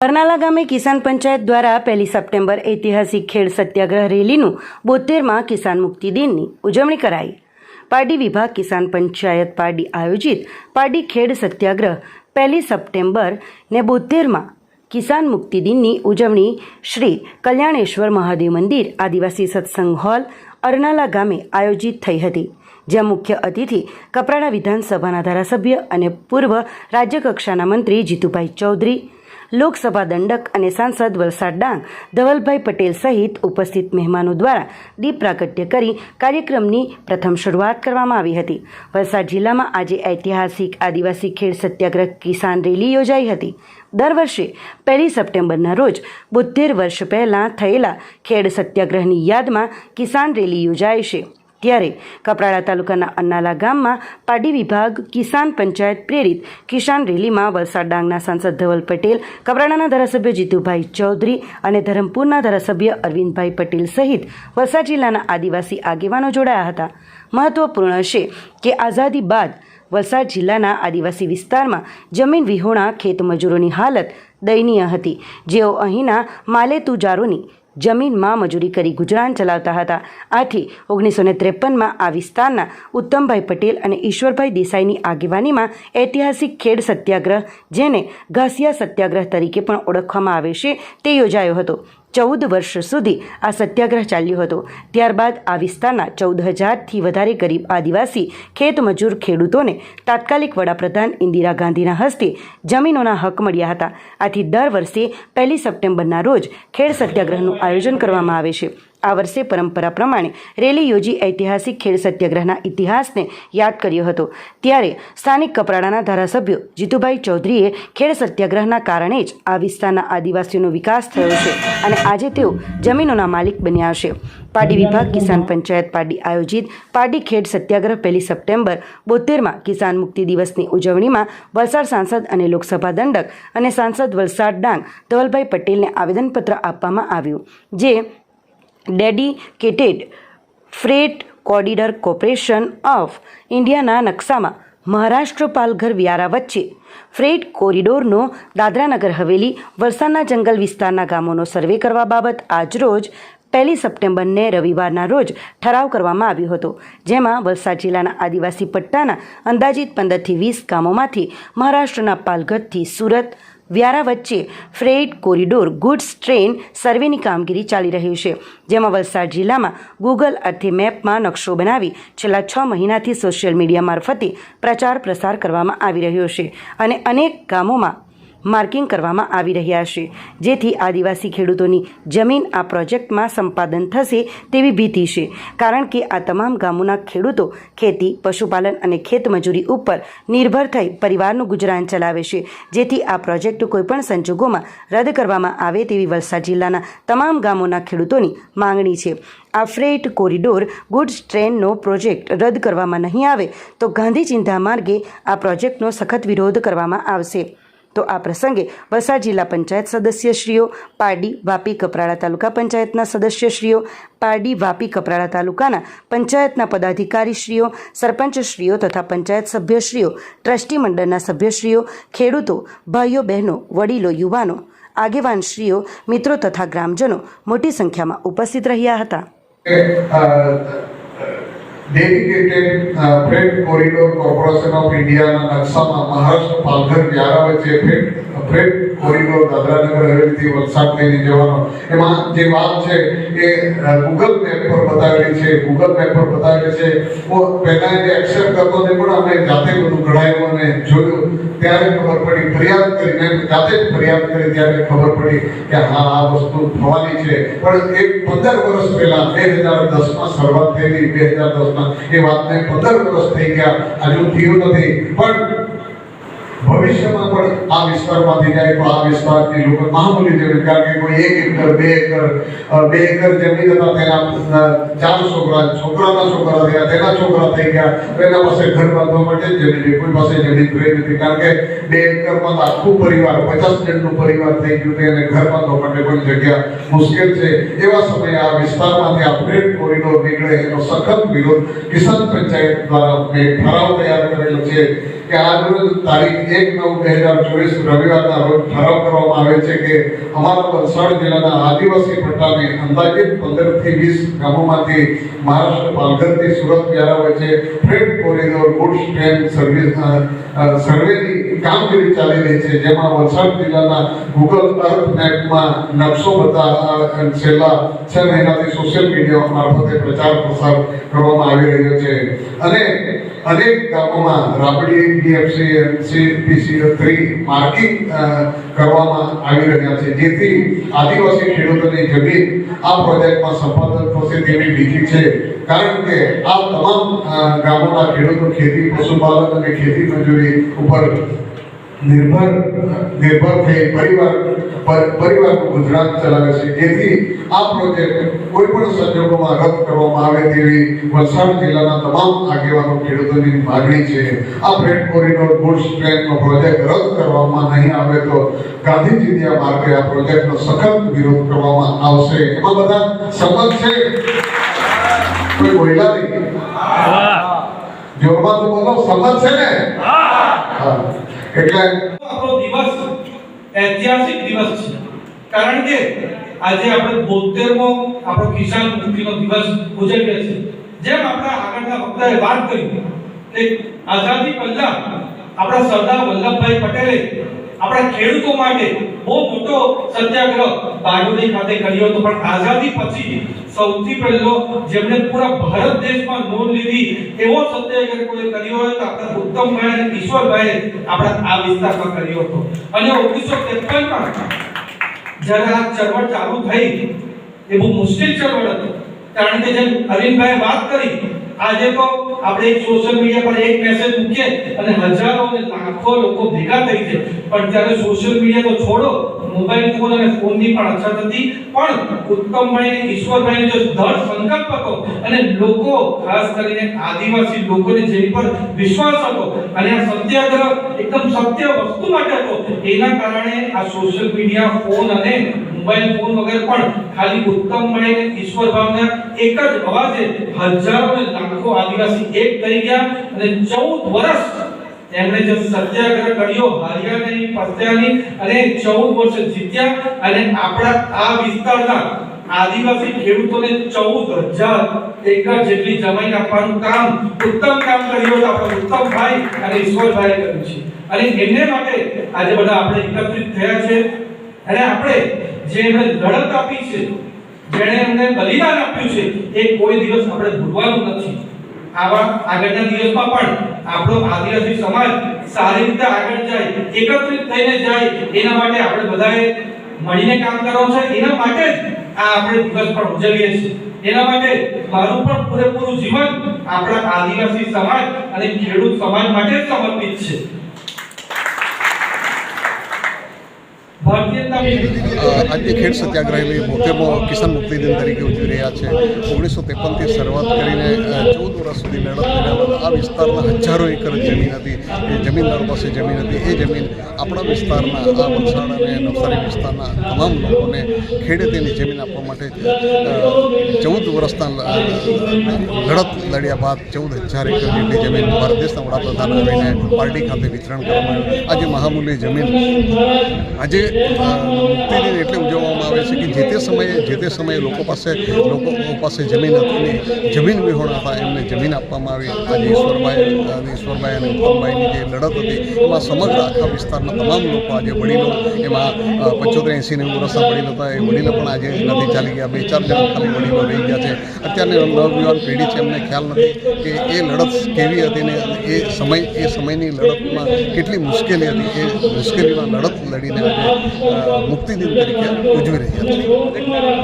બરનાલા ગામે કિસાન પંચાયત દ્વારા પહેલી સપ્ટેમ્બર ઐતિહાસિક ખેડ સત્યાગ્રહ રેલીનું બોતેરમાં કિસાન મુક્તિ દિનની ઉજવણી કરાઈ. પારડી વિભાગ કિસાન પંચાયત પારડી આયોજિત પારડી ખેડ સત્યાગ્રહ પહેલી સપ્ટેમ્બર ને બોતેરમાં કિસાન મુક્તિ દિનની ઉજવણી શ્રી કલ્યાણેશ્વર મહાદેવ મંદિર આદિવાસી સત્સંગ હોલ અરનાલા ગામે આયોજિત થઈ હતી, જ્યાં મુખ્ય અતિથિ કપરાડા વિધાનસભાના ધારાસભ્ય અને પૂર્વ રાજ્યકક્ષાના મંત્રી જીતુભાઈ ચૌધરી લોકસભા દંડક અને સાંસદ વલસાડ ડાંગ ધવલભાઈ પટેલ સહિત ઉપસ્થિત મહેમાનો દ્વારા દીપ પ્રાગટ્ય કરી કાર્યક્રમની પ્રથમ શરૂઆત કરવામાં આવી હતી. વલસાડ જિલ્લામાં આજે ઐતિહાસિક આદિવાસી ખેડ સત્યાગ્રહ કિસાન રેલી યોજાઈ હતી. દર વર્ષે પહેલી સપ્ટેમ્બરના રોજ બોતેર વર્ષ પહેલાં થયેલા ખેડ સત્યાગ્રહની યાદમાં કિસાન રેલી યોજાય છે. ત્યારે કપરાડા તાલુકાના અન્નાલા ગામમાં પાડી વિભાગ કિસાન પંચાયત પ્રેરિત કિસાન રેલીમાં વલસાડ ડાંગના સાંસદ ધવલ પટેલ, કપરાડાના ધારાસભ્ય જીતુભાઈ ચૌધરી અને ધરમપુરના ધારાસભ્ય અરવિંદભાઈ પટેલ સહિત વલસાડ જિલ્લાના આદિવાસી આગેવાનો જોડાયા હતા. મહત્વપૂર્ણ છે કે આઝાદી બાદ વલસાડ જિલ્લાના આદિવાસી વિસ્તારમાં જમીન વિહોણા ખેતમજૂરોની હાલત દયનીય હતી. જેઓ અહીંના માલેતુજારોની જમીનમાં મજૂરી કરી ગુજરાન ચલાવતા હતા. આથી ઓગણીસો ને ત્રેપનમાં આ વિસ્તારના ઉત્તમભાઈ પટેલ અને ઈશ્વરભાઈ દેસાઈની આગેવાનીમાં ઐતિહાસિક ખેડ સત્યાગ્રહ, જેને ઘાસિયા સત્યાગ્રહ તરીકે પણ ઓળખવામાં આવે છે, તે યોજાયો હતો. ચૌદ વર્ષ સુધી આ સત્યાગ્રહ ચાલ્યો હતો. ત્યારબાદ આ વિસ્તારના ચૌદ હજારથી વધારે ગરીબ આદિવાસી ખેતમજૂર ખેડૂતોને તાત્કાલિક વડાપ્રધાન ઇન્દિરા ગાંધીના હસ્તે જમીનોના હક મળ્યા હતા. આથી દર વર્ષે પહેલી સપ્ટેમ્બરના રોજ ખેડ સત્યાગ્રહનું આયોજન કરવામાં આવે છે. આ વર્ષે પરંપરા પ્રમાણે રેલી યોજી ઐતિહાસિક ખેડ સત્યાગ્રહના ઇતિહાસને યાદ કર્યો હતો. ત્યારે સ્થાનિક કપરાડાના ધારાસભ્યો જીતુભાઈ ચૌધરીએ ખેડ સત્યાગ્રહના કારણે જ આ વિસ્તારના આદિવાસીઓનો વિકાસ થયો છે અને આજે તેઓ જમીનોના માલિક બન્યા છે. પાડી વિભાગ કિસાન પંચાયત પાડી આયોજિત પાડી ખેડ સત્યાગ્રહ પહેલી સપ્ટેમ્બર બોતેરમાં કિસાન મુક્તિ દિવસની ઉજવણીમાં વલસાડ સાંસદ અને લોકસભા દંડક અને સાંસદ વલસાડ ડાંગ ધવલભાઈ પટેલને આવેદનપત્ર આપવામાં આવ્યું, જે dedicated freight corridor corporation of ઇન્ડિયાના નકશામાં મહારાષ્ટ્ર પાલઘર વ્યારા વચ્ચે ફ્રેટ કોરિડોરનો દાદરાનગર હવેલી વલસાડના જંગલ વિસ્તારના ગામોનો સર્વે કરવા બાબત આજરોજ પહેલી સપ્ટેમ્બરને રવિવારના રોજ ઠરાવ કરવામાં આવ્યો હતો, જેમાં વલસાડ જિલ્લાના આદિવાસી પટ્ટાના અંદાજિત પંદરથી વીસ ગામોમાંથી મહારાષ્ટ્રના પાલઘરથી સુરત વ્યારા વચ્ચે ફ્રેટ કોરિડોર, ગુડ્સ ટ્રેન સર્વેની કામગીરી ચાલી રહી છે, જેમાં વલસાડ જિલ્લામાં ગૂગલ અર્થે મેપમાં નકશો બનાવી છેલ્લા છ મહિનાથી સોશિયલ મીડિયા મારફતે પ્રચાર પ્રસાર કરવામાં આવી રહ્યો છે અને અનેક ગામોમાં માર્કિંગ કરવામાં આવી રહ્યા છે. જેથી આદિવાસી ખેડૂતોની જમીન આ પ્રોજેક્ટમાં સંપાદન થશે તેવી ભીતિ છે. કારણ કે આ તમામ ગામોના ખેડૂતો ખેતી, પશુપાલન અને ખેતમજૂરી ઉપર નિર્ભર થઈ પરિવારનું ગુજરાન ચલાવે છે. જેથી આ પ્રોજેક્ટ કોઈપણ સંજોગોમાં રદ કરવામાં આવે તેવી વલસાડ જિલ્લાના તમામ ગામોના ખેડૂતોની માંગણી છે. આ ફ્રેટ કોરિડોર ગુડ્સ ટ્રેનનો પ્રોજેક્ટ રદ કરવામાં નહીં આવે તો ગાંધી ચિંતા માર્ગે આ પ્રોજેક્ટનો સખત વિરોધ કરવામાં આવશે. તો આ પ્રસંગે વલસાડ જિલ્લા પંચાયત સદસ્યશ્રીઓ, પારડી વાપી કપરાડા તાલુકા પંચાયતના સદસ્યશ્રીઓ, પારડી વાપી કપરાડા તાલુકાના પંચાયતના પદાધિકારીશ્રીઓ, સરપંચશ્રીઓ તથા પંચાયત સભ્યશ્રીઓ, ટ્રસ્ટી મંડળના સભ્યશ્રીઓ, ખેડૂતો, ભાઈઓ, બહેનો, વડીલો, યુવાનો, આગેવાનશ્રીઓ, મિત્રો તથા ગ્રામજનો મોટી સંખ્યામાં ઉપસ્થિત રહ્યા હતા. Dedicated freight corridor corporation of ઇન્ડિયાના નકશામાં મહારાષ્ટ્ર પાલઘર વ્યારા વચ્ચે ફ્રેટ ફ્રેટ કોરિડોર દાદરાનગર હવેલીથી વલસાડ થઈને જવાનો. એમાં જે વાત છે એ ગૂગલ મેપ પર બતાવેલી છે ગૂગલ મેપ પર બતાવેલી છે. પહેલા જે એક્સેપ્ટ પણ અમે જાતે બધું કઢાયું અને જોયું. ત્યારે ખબર પડી, ફરિયાદ કરી મેં જાતે જ ફરિયાદ કરી ત્યારે ખબર પડી કે હા, આ વસ્તુ થવાની છે. પણ એક પંદર વર્ષ પહેલાં, બે હજાર દસમાં શરૂઆત થયેલી, બે હજાર દસમાં એ વાતને પંદર વર્ષ થઈ ગયા. હજુ થયું નથી. પણ ભવિષ્યમાં પણ આ વિસ્તારમાંથી જાય તો આ વિસ્તારની લોકો મામૂલી જમીન કારણ કે કોઈ એક એકર, બે એકર બે એકર જમીન હતા તેના ચાર છોકરા, છોકરાના છોકરા થયા, તેના છોકરા થઈ ગયા, તો એના પાસે ઘર બાંધવા માટે જમીન કોઈ પાસે જમીન રહી નથી, કારણ કે બે એકરમાં તો આખું પરિવાર, પચાસ જણનું પરિવાર થઈ ગયું છે અને ઘર બાંધવા માટે પણ જગ્યા મુશ્કેલ છે. એવા સમયે આ વિસ્તારમાંથી આ ફ્રેટ કોરિડોર નીકળે, એનો સખત વિરોધ કિસાન પંચાયત દ્વારા મેં ઠરાવ તૈયાર કરેલો છે. કે આજરોજ તારીખ એક નવ બે હજાર ચોવીસ રવિવારના રોજ ઠરાવ કરવામાં આવે છે કે અમારા વલસાડ જિલ્લાના આદિવાસી પટ્ટાને અંદાજિત પંદરથી વીસ ગામોમાંથી મહારાષ્ટ્ર, પાલઘરથી સુરત વ્યારા વચ્ચે freight corridor goods train service સર્વેની કામગીરી ચાલી રહી છે, જેમાં વલસાડ જિલ્લાના ગૂગલ અર્થ મેપમાં નકશો બધા છેલ્લા છ મહિનાથી સોશિયલ મીડિયા મારફતે પ્રચાર પ્રસાર કરવામાં આવી રહ્યો છે. અને અનેક ગામોમાં રાબડી DFC MC PC three marking કરવામાં આવી રહ્યા છે. જેથી આદિવાસી ખેડૂતોની જમીન આ પ્રોજેક્ટમાં સંપાદન થશે તેવી બીજી છે. કારણ કે આ તમામ ગામોના ખેડૂતો ખેતી, પશુપાલન અને ખેતી મજૂરી ઉપર નિર્ભર નિર્ભર થઈ પરિવાર પર- પરિવારનું ગુજરાત ચલાવે છે. જેથી આ પ્રોજેક્ટ કોઈ પણ સંજોગોમાં રદ કરવામાં આવે તેવી વલસાડ જિલ્લાના તમામ આગેવાનો ખેડૂતોની માગણી છે. આ ફ્રેટ કોરિડોર ગુડ્સ ટ્રેનનો પ્રોજેક્ટ રદ કરવામાં નહીં આવે તો ગાંધીજીની આ માર્ગે આ પ્રોજેક્ટનો સખત વિરોધ કરવામાં આવશે. એમાં બધા સંમત છે? કોઈ બોલ્યા નહીં? જોરમાં તો બોલો સંમત છે ને? હા. એટલે આપણો દિવસ ઐતિહાસિક દિવસ છે. કારણ કે આજે આપણે 72મો આપણો કિસાન મુક્તિનો દિવસ ઉજવીએ છીએ. જેમ આપણા આગળના વક્તાએ વાત કરી, કે આઝાદી પહેલા આપણા સરદાર વલ્લભભાઈ પટેલે આપણા ખેડૂતો માટે બહુ મોટો સત્યાગ્રહ બારડોલી ખાતે કર્યો હતો. પણ આઝાદી પછી સૌથી પહેલો જેમણે પૂરા ભારત દેશમાં નોંધ લીધી, એવો સત્યાગ્રહ કોઈ કર્યો હોય તો આપણા ઉત્તમભાઈ અને ઈશ્વરભાઈ આપણા આ વિસ્તારમાં કર્યો હતો. અને 1953 માં જ્યારે આ ચળવળ ચાલુ થઈ, એ બહુ મુશ્કેલ ચળવળ હતી. કારણ કે જેમ અરવિંદભાઈએ વાત કરી, આજે તો આપણે એક સોશિયલ મીડિયા પર એક મેસેજ મૂકીએ અને હજારો અને લાખો લોકો ભેગા થઈ છે. પણ ત્યારે સોશિયલ મીડિયા તો છોડો મોબાઈલ ફોન અને ફોનની પણ અછત હતી. પણ ઉત્તમભાઈ અને ઈશ્વરભાઈનો જે દૃઢ સંકલ્પ હતો અને લોકો, ખાસ કરીને આદિવાસી લોકોને જેની પર વિશ્વાસ હતો અને આ સત્યાગ્રહ એકદમ સત્ય વસ્તુ માટે હતો, એના કારણે આ સોશિયલ મીડિયા ફોન અને મોબાઈલ, ફોન વગેરે પણ ખાલી ઉત્તમભાઈ ઈશ્વર ભાવના એક જ અવાજે હજારો ને લાખો આદિવાસી એક થઈ ગયા અને 14 વર્ષ એમણે જે સત્યાગ્રહ કર્યો હરિયાણાની પત્યાની અને 14 વર્ષ જીત્યા અને આપણા આ વિસ્તારના આદિવાસી ખેડૂતોને 14000 એકર જેટલી જમીન આપવાનું કામ, ઉત્તમ કામ કર્યું આપણા ઉત્તમભાઈ અને ઈશ્વરભાઈએ કર્યું છે. અને એમને માટે આજે બધા આપણે એકત્રિત થયા છે. અને આપણે જે એમણે લડત આપી છે, જેણે અમને બલિદાન આપ્યું છે, એ કોઈ દિવસ આપણે ભૂલવાનું નથી. આવા આગળના દિવસમાં પણ આપણો આદિવાસી સમાજ સારી રીતે આગળ જાય, એકત્રિત થઈને જાય, એના માટે આપણે બધાએ મળીને કામ કરવાનું છે. એના માટે જ આ આપણે દિવસ પણ ઉજવીએ છીએ. એના માટે મારું પણ પૂરેપૂરું જીવન આપણા આદિવાસી સમાજ અને ખેડૂત સમાજ માટે જ સમર્પિત છે. આજે ખેડ સત્યાગ્રહની બોતેરમો કિસાન મુક્તિ દિન તરીકે ઉજવી રહ્યા છે. ઓગણીસો ત્રેપનથી શરૂઆત કરીને ચૌદ વર્ષ સુધી લડત લડ્યા આ વિસ્તારના હજારો એકર જમીન હતી. એ જમીનદારો પાસે જમીન હતી. એ જમીન આપણા વિસ્તારના, આ વલસાડ અને નવસારી વિસ્તારના તમામ લોકોને ખેડે તેની જમીન આપવા માટે ચૌદ વર્ષના લડત લડ્યા બાદ ચૌદ હજાર એકર જેટલી જમીન ભારત દેશના વડાપ્રધાન રહીને પાર્ટી ખાતે વિતરણ કરવામાં આવ્યું. આજે મહામૂલ્ય જમીન આજે દિન એટલે ઉજવવામાં આવે છે કે જે તે સમયે, જે તે સમયે લોકો પાસે લોકો પાસે જમીન હતી જમીન વિહોણા હતા, એમને જમીન આપવામાં આવી. આજે ઈશ્વરભાઈ ઈશ્વરભાઈ અને ઉત્તમભાઈની જે લડત હતી, એમાં સમગ્ર આખા વિસ્તારના તમામ લોકો આજે વડીલો, એમાં પંચોતેર એંસી નેવું વર્ષના વડીલો હતા એ વડીલો પણ આજે નથી ચાલી ગયા. બે ચાર જણ ખાલી વડીલો રહી ગયા છે. અત્યારની નવયુવાન પેઢી છે, એમને ખ્યાલ નથી કે એ લડત કેવી હતી ને એ સમય, એ સમયની લડતમાં કેટલી મુશ્કેલી હતી, એ મુશ્કેલીમાં લડત લડીને આજે અ, મુક્તિ દિન તરીકે ઉજવી રહ્યા છે